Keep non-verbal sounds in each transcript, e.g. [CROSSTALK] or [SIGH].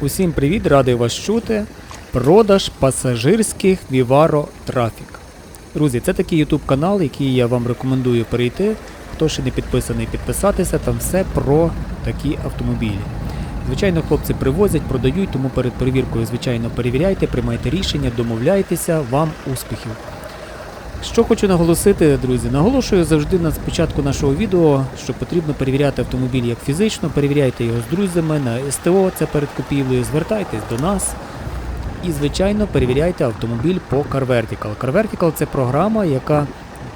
Усім привіт, радий вас чути. Продаж пасажирських Vivaro Traffic. Друзі, це такий YouTube канал, який я вам рекомендую перейти. Хто ще не підписаний, підписатися, там все про такі автомобілі. Звичайно, хлопці привозять, продають, тому перед перевіркою, звичайно, перевіряйте, приймайте рішення, домовляйтеся, вам успіхів. Що хочу наголосити, друзі, наголошую завжди на спочатку нашого відео, що потрібно перевіряти автомобіль як фізично, перевіряйте його з друзями на СТО, це перед купівлею, звертайтесь до нас. І, звичайно, перевіряйте автомобіль по CarVertical. CarVertical – це програма, яка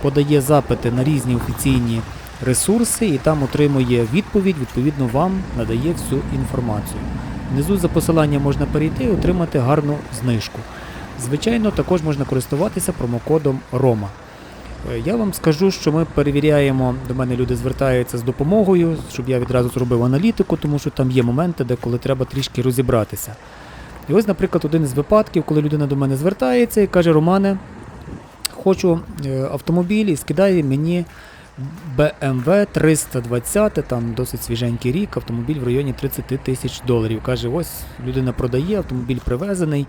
подає запити на різні офіційні ресурси і там отримує відповідь, відповідно, вам надає всю інформацію. Внизу за посиланням можна перейти і отримати гарну знижку. Звичайно, також можна користуватися промокодом ROMA. Е, Я вам скажу, що ми перевіряємо, до мене люди звертаються з допомогою, щоб я відразу зробив аналітику, тому що там є моменти, де коли треба трішки розібратися. І ось, наприклад, один із випадків, коли людина до мене звертається і каже: Романе, хочу е, автомобіль і скидає мені BMW 320, там досить свіженький рік, автомобіль в районі 30 тисяч доларів. Каже, ось людина продає, автомобіль привезений.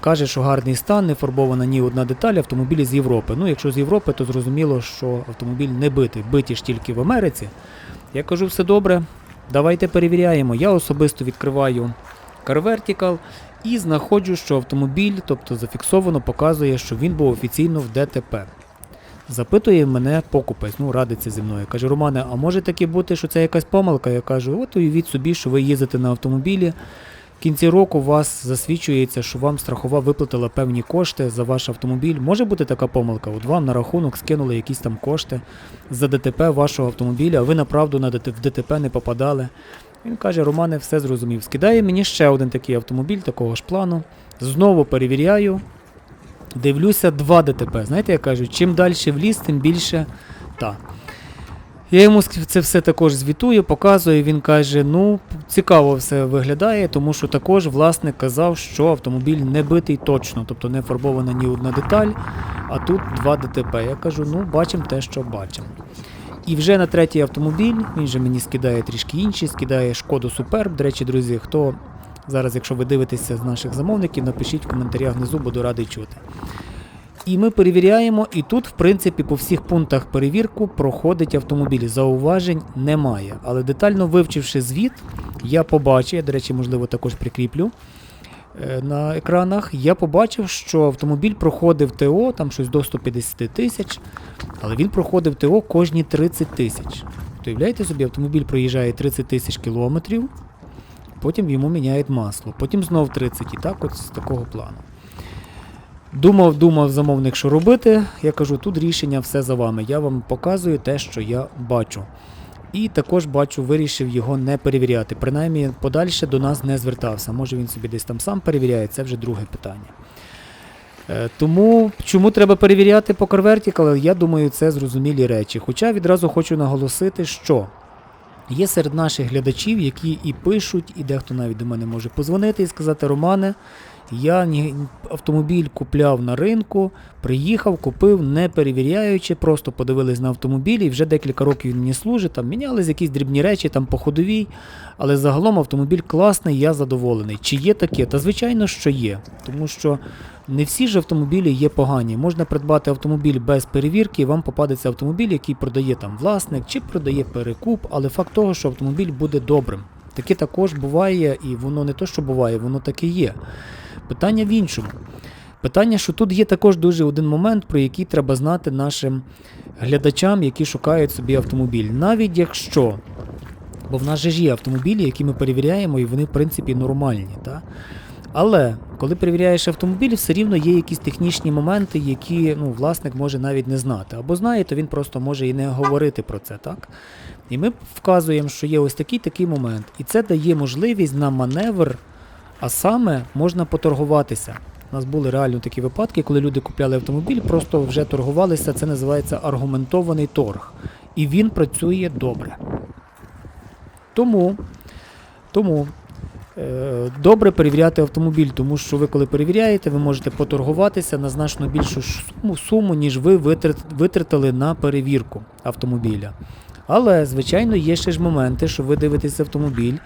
Каже, що гарний стан, не фарбована ні одна деталь, автомобілі з Європи. Ну, якщо з Європи, то зрозуміло, що автомобіль не битий, биті ж тільки в Америці. Я кажу, все добре, давайте перевіряємо. Я особисто відкриваю CarVertical і знаходжу, що автомобіль, тобто зафіксовано, показує, що він був офіційно в ДТП. Запитує мене покупець, ну радиться зі мною. Каже, Романе, а може таки бути, що це якась помилка? Я кажу, от уявіть собі, що ви їздите на автомобілі. В кінці року у вас засвідчується, що вам страхова виплатила певні кошти за ваш автомобіль. Може бути така помилка? От вам на рахунок скинули якісь там кошти за ДТП вашого автомобіля, а ви направду на ДТ в ДТП не попадали. Він каже, Романе, все зрозумів. Скидає мені ще один такий автомобіль, такого ж плану. Знову перевіряю. Дивлюся, два ДТП. Знаєте, я кажу, чим далі в ліс, тим більше та. Я йому це все також звітую, показую. Він каже: ну, цікаво все виглядає, тому що також власник казав, що автомобіль не битий точно, тобто не фарбована ні одна деталь, а тут два ДТП. Я кажу, ну, бачимо те, що бачимо. І вже на третій автомобіль, він же мені скидає трішки інші, скидає шкоду Суперб. До речі, друзі, хто зараз, якщо ви дивитеся з наших замовників, напишіть в коментарях внизу, буду радий чути. І ми перевіряємо, і тут, в принципі, по всіх пунктах перевірку проходить автомобіль. Зауважень немає. Але детально вивчивши звіт, я побачив, я, до речі, можливо, також прикріплю е, на екранах, я побачив, що автомобіль проходив ТО, там щось до 150 тисяч, але він проходив ТО кожні 30 тисяч. То Уявляєте собі, автомобіль проїжджає 30 тисяч кілометрів, потім йому міняють масло, потім знов 30 і так от з такого плану. Думав, думав замовник, що робити. Я кажу, тут рішення все за вами. Я вам показую те, що я бачу. І також бачу, вирішив його не перевіряти. Принаймні, подальше до нас не звертався. Може він собі десь там сам перевіряє, це вже друге питання. Е, Тому чому треба перевіряти по CarVertical, я думаю, це зрозумілі речі. Хоча відразу хочу наголосити, що є серед наших глядачів, які і пишуть, і дехто навіть до мене може позвонити і сказати: Романе, я автомобіль купляв на ринку, приїхав, купив, не перевіряючи, просто подивились на автомобіль і вже декілька років він мені служить. Там мінялись якісь дрібні речі, там по ходовій, але загалом автомобіль класний, я задоволений. Чи є таке? Та звичайно, що є. Тому що не всі ж автомобілі є погані. Можна придбати автомобіль без перевірки, і вам попадеться автомобіль, який продає там власник чи продає перекуп, але факт того, що автомобіль буде добрим. Таке також буває, і воно не то, що буває, воно таке є. Питання в іншому. Питання, що тут є також дуже один момент, про який треба знати нашим глядачам, які шукають собі автомобіль. Навіть якщо, бо в нас же ж є автомобілі, які ми перевіряємо, і вони, в принципі, нормальні. Та? Але коли перевіряєш автомобіль, все рівно є якісь технічні моменти, які ну, власник може навіть не знати. Або знає, то він просто може і не говорити про це, так? І ми вказуємо, що є ось такий такий момент. І це дає можливість на маневр, а саме можна поторгуватися. У нас були реально такі випадки, коли люди купляли автомобіль, просто вже торгувалися. Це називається аргументований торг. І він працює добре. Тому, тому е, добре перевіряти автомобіль, тому що ви, коли перевіряєте, ви можете поторгуватися на значно більшу суму, суму ніж ви витратили на перевірку автомобіля. Але, звичайно, є ще ж моменти, що ви дивитесь автомобіль,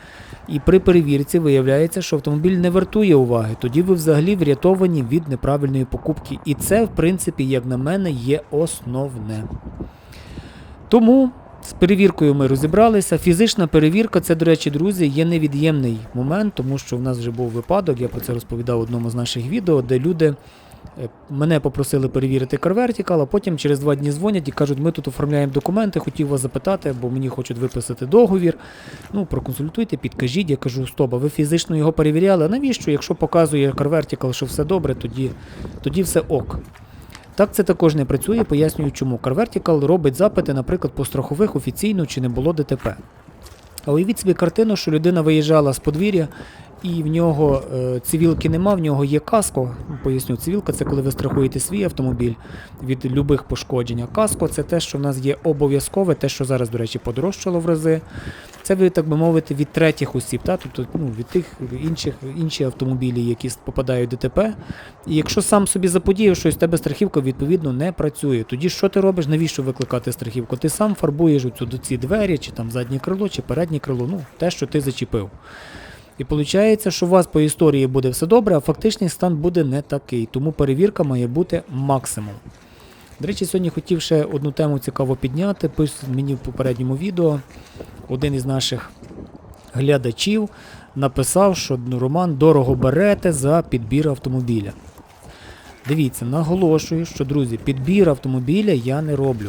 і при перевірці виявляється, що автомобіль не вартує уваги. Тоді ви взагалі врятовані від неправильної покупки. І це, в принципі, як на мене, є основне. Тому з перевіркою ми розібралися. Фізична перевірка, це, до речі, друзі, є невід'ємний момент, тому що в нас вже був випадок, я про це розповідав в одному з наших відео, де люди. Е, Мене попросили перевірити CarVertical, а потім через два дні дзвонять і кажуть, ми тут оформляємо документи, хотів вас запитати, бо мені хочуть виписати договір. Ну, проконсультуйте, підкажіть. Я кажу, стоп, а ви фізично його перевіряли. А навіщо? Якщо показує CarVertical, що все добре, тоді, тоді все ок. Так це також не працює, пояснюю чому. CarVertical робить запити, наприклад, по страхових офіційно чи не було ДТП. А уявіть собі картину, що людина виїжджала з подвір'я, і в нього е, цивілки нема, в нього є каско. Поясню, цивілка це коли ви страхуєте свій автомобіль від любих пошкоджень. Каско це те, що в нас є обов'язкове, те, що зараз, до речі, подорожчало в рази. Це ви, так би мовити, від третіх осіб, та? тобто ну, від тих інших інші автомобілі, які попадають в ДТП. І якщо сам собі заподіяв щось, в тебе страхівка відповідно не працює. Тоді що ти робиш? Навіщо викликати страхівку? Ти сам фарбуєш оцю ці двері, чи там заднє крило, чи переднє крило, ну те, що ти зачепив. І виходить, що у вас по історії буде все добре, а фактичний стан буде не такий. Тому перевірка має бути максимум. До речі, сьогодні хотів ще одну тему цікаво підняти. Пис мені в попередньому відео один із наших глядачів написав, що ну, Роман дорого берете за підбір автомобіля. Дивіться, наголошую, що, друзі, підбір автомобіля я не роблю.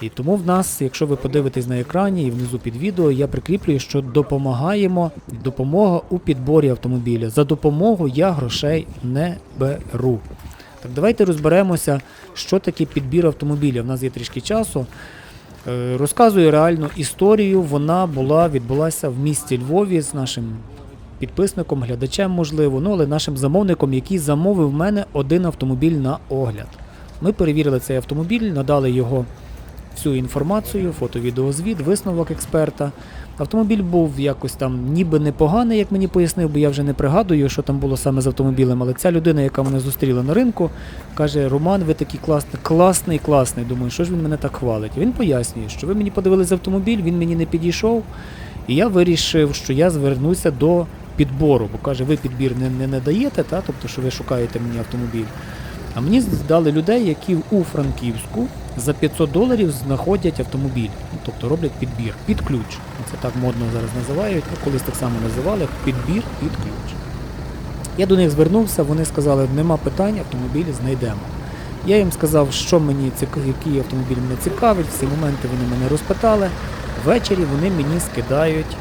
І тому в нас, якщо ви подивитесь на екрані і внизу під відео, я прикріплюю, що допомагаємо, допомога у підборі автомобіля. За допомогу я грошей не беру. Так давайте розберемося, що таке підбір автомобіля. У нас є трішки часу. Е, Розказую реальну історію. Вона була, відбулася в місті Львові з нашим підписником, глядачем, можливо, ну але нашим замовником, який замовив мене один автомобіль на огляд. Ми перевірили цей автомобіль, надали його всю інформацію, фото-відеозвіт, висновок експерта. Автомобіль був якось там ніби непоганий, як мені пояснив, бо я вже не пригадую, що там було саме з автомобілем. Але ця людина, яка мене зустріла на ринку, каже: Роман, ви такий класний, класний, класний. Думаю, що ж він мене так хвалить? Він пояснює, що ви мені подивилися автомобіль, він мені не підійшов. І я вирішив, що я звернуся до підбору, бо каже, ви підбір не, не надаєте, та? тобто, що ви шукаєте мені автомобіль. А мені здали людей, які у Франківську за 500 доларів знаходять автомобіль, ну, тобто роблять підбір під ключ. Це так модно зараз називають, ну, колись так само називали підбір під ключ. Я до них звернувся, вони сказали, нема питань, автомобіль знайдемо. Я їм сказав, що мені який автомобіль мене цікавить, всі моменти вони мене розпитали. Ввечері вони мені скидають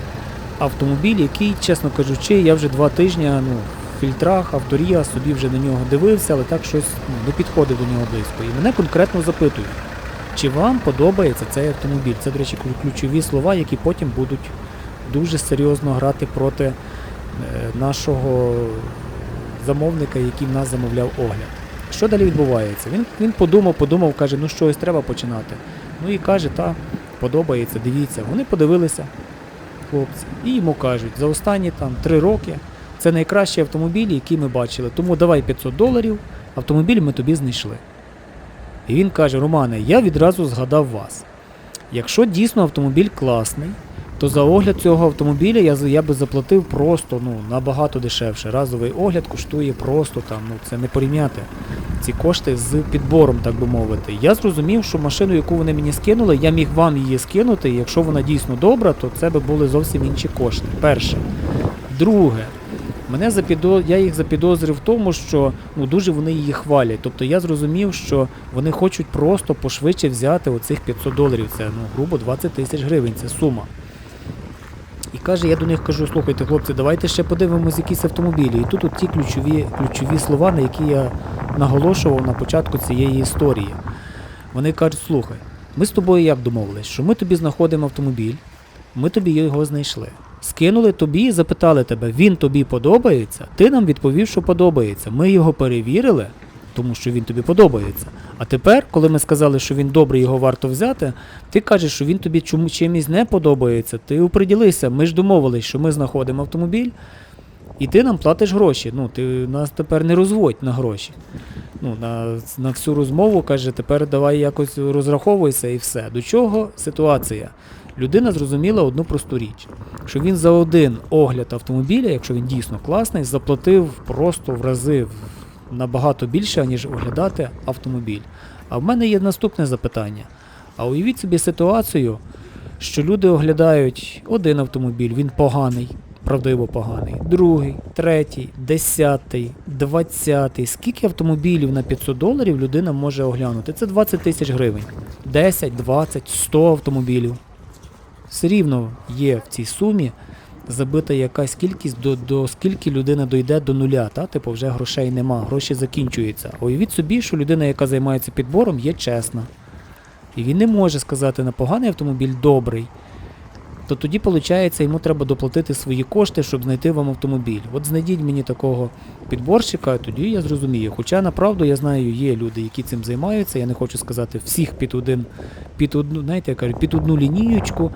автомобіль, який, чесно кажучи, я вже два тижні ну, фільтрах, авторія, собі вже на нього дивився, але так щось ну, не підходить до нього близько. І мене конкретно запитують, чи вам подобається цей автомобіль. Це, до речі, ключові слова, які потім будуть дуже серйозно грати проти е, нашого замовника, який в нас замовляв огляд. Що далі відбувається? Він, він подумав, подумав, каже, ну щось треба починати. Ну і каже, та, подобається, дивіться. Вони подивилися, хлопці, і йому кажуть, за останні там три роки це найкращий автомобіль, який ми бачили. Тому давай 500 доларів, автомобіль ми тобі знайшли. І він каже: Романе, я відразу згадав вас. Якщо дійсно автомобіль класний, то за огляд цього автомобіля я, я би заплатив просто ну, набагато дешевше. Разовий огляд коштує просто там, ну це не порівняти ці кошти з підбором, так би мовити. Я зрозумів, що машину, яку вони мені скинули, я міг вам її скинути. І якщо вона дійсно добра, то це би були зовсім інші кошти. Перше. Друге, мене запідо... я їх запідозрив в тому, що ну, дуже вони її хвалять. Тобто я зрозумів, що вони хочуть просто пошвидше взяти оцих 500 доларів. Це ну, грубо 20 тисяч гривень, це сума. І каже, я до них кажу, слухайте, хлопці, давайте ще подивимось якісь автомобілі. І тут от ті ключові, ключові слова, на які я наголошував на початку цієї історії. Вони кажуть, слухай, ми з тобою як домовились, що ми тобі знаходимо автомобіль, ми тобі його знайшли. Скинули тобі і запитали тебе, він тобі подобається? Ти нам відповів, що подобається. Ми його перевірили, тому що він тобі подобається. А тепер, коли ми сказали, що він добрий, його варто взяти, ти кажеш, що він тобі чому чимось не подобається. Ти оприділися. Ми ж домовились, що ми знаходимо автомобіль, І ти нам платиш гроші. Ну, ти нас тепер не розводь на гроші. Ну, на, на всю розмову каже, тепер давай якось розраховуйся і все. До чого ситуація? Людина зрозуміла одну просту річ, що він за один огляд автомобіля, якщо він дійсно класний, заплатив просто в рази набагато більше, ніж оглядати автомобіль. А в мене є наступне запитання. А уявіть собі ситуацію, що люди оглядають один автомобіль, він поганий, правдиво поганий, другий, третій, десятий, двадцятий. Скільки автомобілів на 500 доларів людина може оглянути? Це 20 тисяч гривень. 10, 20, 100 автомобілів. Все рівно є в цій сумі забита якась кількість, до, до скільки людина дойде до нуля, та? типу вже грошей нема, гроші закінчуються. Уявіть собі, що людина, яка займається підбором, є чесна. І він не може сказати на поганий автомобіль добрий. То тоді, виходить, йому треба доплатити свої кошти, щоб знайти вам автомобіль. От знайдіть мені такого підборщика, тоді я зрозумію. Хоча направду я знаю, є люди, які цим займаються. Я не хочу сказати всіх під один, під одну, знаєте, я кажу, під одну лінієчку.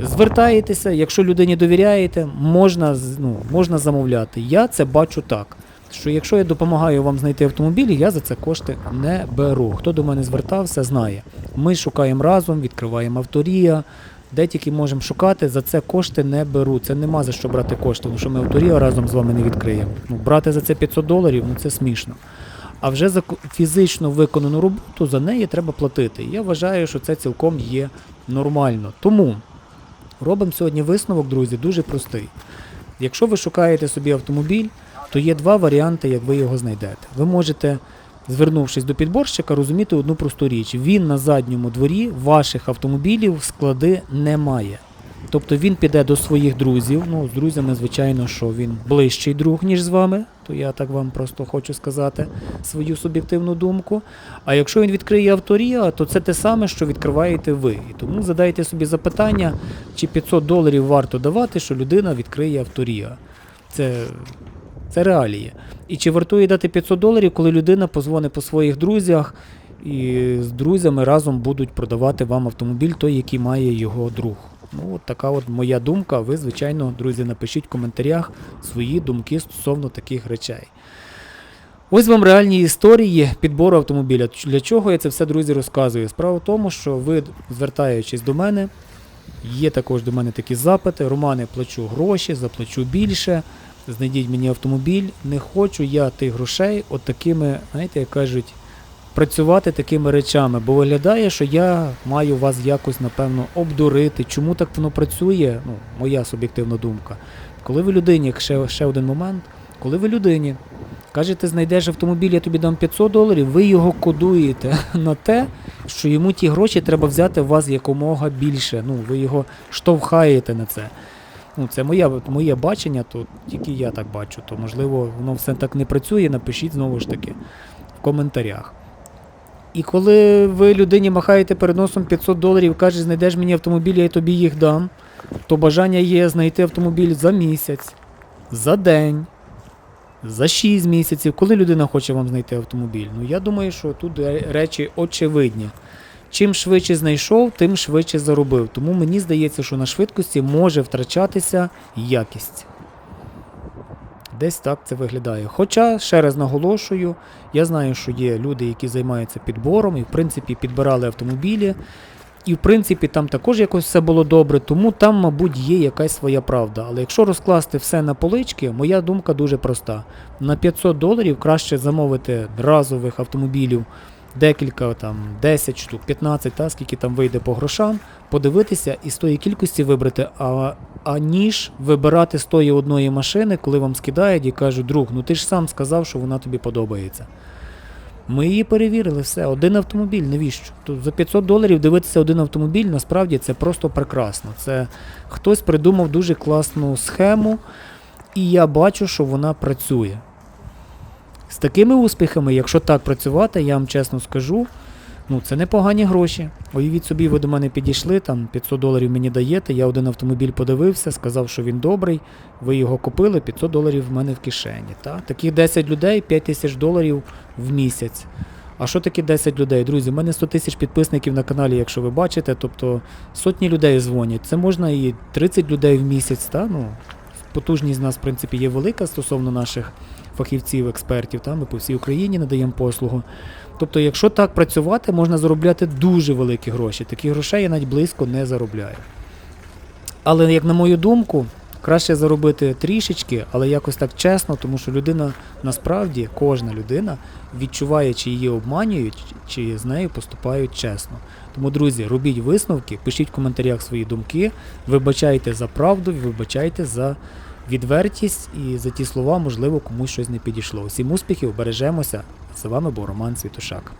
Звертаєтеся, якщо людині довіряєте, можна, ну, можна замовляти. Я це бачу так. Що якщо я допомагаю вам знайти автомобіль, я за це кошти не беру. Хто до мене звертався, знає. Ми шукаємо разом, відкриваємо авторія, де тільки можемо шукати, за це кошти не беру. Це нема за що брати кошти, тому що ми авторія разом з вами не відкриємо. Ну, брати за це 500 доларів, ну це смішно. А вже за фізично виконану роботу за неї треба платити. Я вважаю, що це цілком є нормально. Тому робимо сьогодні висновок, друзі, дуже простий. Якщо ви шукаєте собі автомобіль, то є два варіанти, як ви його знайдете. Ви можете, звернувшись до підборщика, розуміти одну просту річ. Він на задньому дворі ваших автомобілів склади не має. Тобто він піде до своїх друзів. Ну, з друзями, звичайно, що він ближчий друг, ніж з вами. То я так вам просто хочу сказати свою суб'єктивну думку. А якщо він відкриє авторія, то це те саме, що відкриваєте ви. І тому задайте собі запитання, чи 500 доларів варто давати, що людина відкриє авторія. Це, це реалії. І чи вартує дати 500 доларів, коли людина позвонить по своїх друзях і з друзями разом будуть продавати вам автомобіль, той, який має його друг. Ну, от така от моя думка. Ви, звичайно, друзі, напишіть в коментарях свої думки стосовно таких речей. Ось вам реальні історії підбору автомобіля. Для чого я це все, друзі, розказую? Справа в тому, що ви, звертаючись до мене, є також до мене такі запити. Романе, плачу гроші, заплачу більше. Знайдіть мені автомобіль. Не хочу я тих грошей от такими, знаєте, як кажуть, працювати такими речами, бо виглядає, що я маю вас якось, напевно, обдурити. Чому так воно працює? Ну, моя суб'єктивна думка. Коли ви людині, ще, ще один момент, коли ви людині кажете, знайдеш автомобіль, я тобі дам 500 доларів, ви його кодуєте [LAUGHS] на те, що йому ті гроші треба взяти в вас якомога більше. Ну, ви його штовхаєте на це. Ну, це моє, моє бачення, то тільки я так бачу. То можливо воно все так не працює, напишіть знову ж таки в коментарях. І коли ви людині махаєте перед носом 500 доларів, каже, знайдеш мені автомобіль, я тобі їх дам, то бажання є знайти автомобіль за місяць, за день, за 6 місяців. Коли людина хоче вам знайти автомобіль? Ну я думаю, що тут речі очевидні. Чим швидше знайшов, тим швидше заробив. Тому мені здається, що на швидкості може втрачатися якість. Десь так це виглядає. Хоча, ще раз наголошую, я знаю, що є люди, які займаються підбором і, в принципі, підбирали автомобілі. І, в принципі, там також якось все було добре, тому там, мабуть, є якась своя правда. Але якщо розкласти все на полички, моя думка дуже проста. На 500 доларів краще замовити разових автомобілів декілька, там, 10 штук, 15, та, скільки там вийде по грошам, подивитися і з тої кількості вибрати, а, аніж вибирати з тої одної машини, коли вам скидають і кажуть, друг, ну ти ж сам сказав, що вона тобі подобається. Ми її перевірили, все, один автомобіль, навіщо? Тут за 500 доларів дивитися один автомобіль, насправді це просто прекрасно. Це хтось придумав дуже класну схему, і я бачу, що вона працює. З такими успіхами, якщо так працювати, я вам чесно скажу, ну це непогані гроші. Уявіть собі, ви до мене підійшли, там 500 доларів мені даєте, я один автомобіль подивився, сказав, що він добрий, ви його купили, 500 доларів в мене в кишені. Та? Таких 10 людей, 5 тисяч доларів в місяць. А що таке 10 людей? Друзі, в мене 100 тисяч підписників на каналі, якщо ви бачите, тобто сотні людей дзвонять. Це можна і 30 людей в місяць, та? Ну, потужність в нас, в принципі, є велика стосовно наших фахівців, експертів. Та? Ми по всій Україні надаємо послугу. Тобто, якщо так працювати, можна заробляти дуже великі гроші. Таких грошей я навіть близько не заробляю. Але, як на мою думку, краще заробити трішечки, але якось так чесно, тому що людина насправді, кожна людина відчуває, чи її обманюють, чи з нею поступають чесно. Тому, друзі, робіть висновки, пишіть в коментарях свої думки, вибачайте за правду, вибачайте за відвертість і за ті слова, можливо, комусь щось не підійшло. Усім успіхів, бережемося. З вами був Роман Світушак.